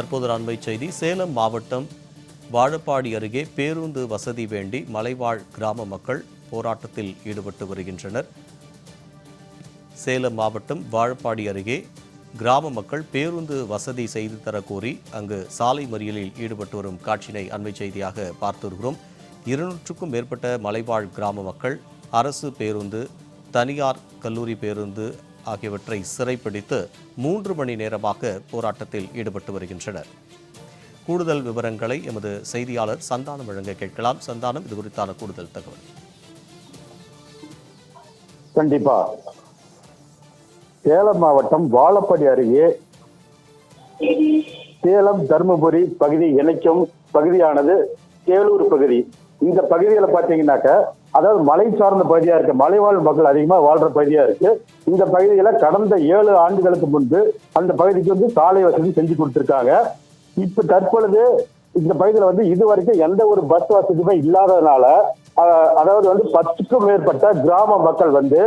தற்போது அண்மை செய்தி சேலம் மாவட்டம் வாழப்பாடி அருகே பேருந்து வசதி வேண்டி மலைவாழ் கிராம மக்கள் போராட்டத்தில் ஈடுபட்டு வருகின்றனர். சேலம் மாவட்டம் வாழப்பாடி அருகே கிராம மக்கள் பேருந்து வசதி செய்து தரக்கோரி அங்கு சாலை மறியலில் ஈடுபட்டு வரும் காட்சியினை அண்மை செய்தியாக பார்த்து வருகிறோம். இருநூற்றுக்கும் மேற்பட்ட மலைவாழ் கிராம மக்கள் அரசு பேருந்து தனியார் கல்லூரி பேருந்து ஆகியவற்றை சிறைப்பிடித்து மூன்று மணி நேரமாக போராட்டத்தில் ஈடுபட்டு வருகின்றனர். கூடுதல் விவரங்களை எமது செய்தியாளர் சந்தானம் வழங்க கேட்கலாம். சந்தானம் இது குறித்தான கூடுதல் தகவல். கண்டிப்பா. சேலம் மாவட்டம் வாழப்படி அருகே சேலம் தருமபுரி பகுதி இணைக்கும் பகுதியானது சேலூர் பகுதி. இந்த பகுதியில பாத்தீங்கன்னாக்க அதாவது மலை சார்ந்த பகுதியா இருக்கு. மலைவாழ் மக்கள் அதிகமா வாழ்ற பகுதியா இருக்கு. இந்த பகுதியில கடந்த ஏழு ஆண்டுகளுக்கு முன்பு அந்த பகுதிக்கு வந்து சாலை வசதி செஞ்சு கொடுத்திருக்காங்க. இப்ப தற்பொழுது இந்த பகுதியில வந்து இது வரைக்கும் எந்த ஒரு பஸ் வசதியுமே இல்லாததுனால அதாவது வந்து பத்துக்கும் மேற்பட்ட கிராம மக்கள் வந்து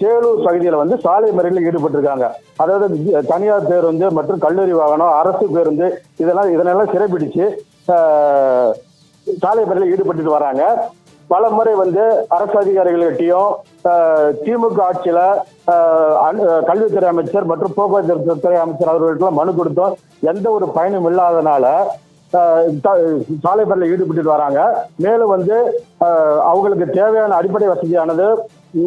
சேலூர் பகுதியில வந்து சாலை மறியலில் ஈடுபட்டிருக்காங்க. அதாவது தனியார் பேருந்து மற்றும் கல்லூரி வாகனம் அரசு பேருந்து இதெல்லாம் இதனெல்லாம் சிறைபிடிச்சு சாலை மறியலில் ஈடுபட்டுட்டு வராங்க. பல முறை வந்து அரசு அதிகாரிகள்கிட்டையும் திமுக ஆட்சியில கல்வித்துறை அமைச்சர் மற்றும் போக்குவரத்து துறை அமைச்சர் அவர்களுக்கெல்லாம் மனு கொடுத்தோம். எந்த ஒரு பயனும் இல்லாதனால த- சாலை பணியில் ஈடுபட்டு வராங்க. மேலும் வந்து அவங்களுக்கு தேவையான அடிப்படை வசதியானது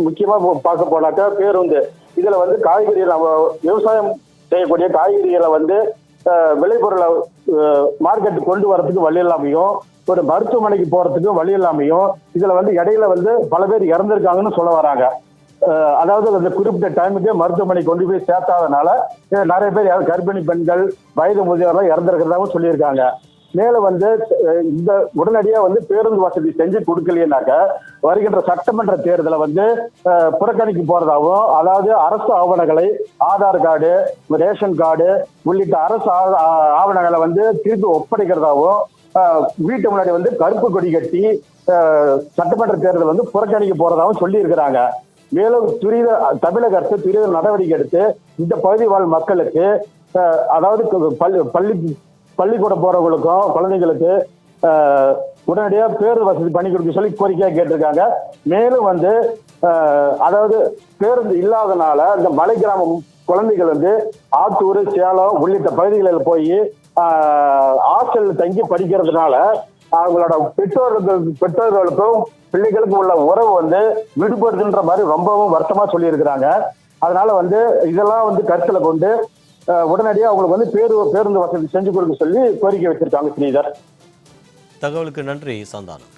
முக்கியமா பார்க்க போனாக்கா பேருந்து. இதுல வந்து காய்கறிகள் விவசாயம் செய்யக்கூடிய காய்கறிகளை வந்து விளைபொருளை மார்க்கெட் கொண்டு வரத்துக்கு வழி இல்லாமையும் ஒரு மருத்துவமனைக்கு போறதுக்கு வழி இல்லாமையும் இதுல வந்து இடையில வந்து பல பேர் இறந்திருக்காங்கன்னு சொல்ல வராங்க. அதாவது அந்த குறிப்பிட்ட டைமுக்கு மருத்துவமனை கொண்டு போய் சேர்த்தாதனால நிறைய பேர் கர்ப்பிணி பெண்கள் வயது முதியோர்லாம் இறந்திருக்கிறதாவும் சொல்லியிருக்காங்க. மேலும் வந்து இந்த உடனடியா வந்து பேருந்து வசதி செஞ்சு கொடுக்கலையேனாக்க வருகின்ற சட்டமன்ற தேர்தலை வந்து புறக்கணிக்கு போறதாகவும் அதாவது அரசு ஆவணங்களை ஆதார் கார்டு ரேஷன் கார்டு உள்ளிட்ட அரசு ஆ- ஆவணங்களை வந்து திருப்பி ஒப்படைக்கிறதாகவும் வீட்டு முன்னாடி வந்து கருப்பு கொடி கட்டி சட்டமன்ற தேர்தல் வந்து புறக்கணிக்க போறதாகவும் சொல்லி இருக்கிறாங்க மேலும் துரித தமிழக அரசு துரித நடவடிக்கை எடுத்து இந்த பகுதி வாழ் மக்களுக்கு அதாவது பள்ளி பள்ளி பள்ளிக்கூடம் போறவங்களுக்கும் குழந்தைங்களுக்கு உடனடியாக உடனடியா பேருந்து வசதி பண்ணி கொடுக்க சொல்லி கோரிக்கையா கேட்டிருக்காங்க. மேலும் வந்து அதாவது பேருந்து இல்லாதனால இந்த மலை கிராமம் குழந்தைகள் வந்து ஆத்தூர் சேலம் உள்ளிட்ட பகுதிகளில் போய் ஹாஸ்டல்ல தங்கி படிக்கிறதுனால அவங்களோட பெற்றோர்கள் பெற்றோர்களுக்கும் பிள்ளைகளுக்கும் உள்ள உறவு வந்து விடுபடுதுன்ற மாதிரி ரொம்பவும் வருத்தமா சொல்லியிருக்கிறாங்க. அதனால வந்து இதெல்லாம் வந்து கருத்துல கொண்டு உடனடியாக உடனடியா அவங்களுக்கு வந்து பேரு பேருந்து வசதி செஞ்சு கொடுக்க சொல்லி கோரிக்கை வச்சிருக்காங்க ஸ்ரீதர். தகவலுக்கு நன்றி சந்தானம்.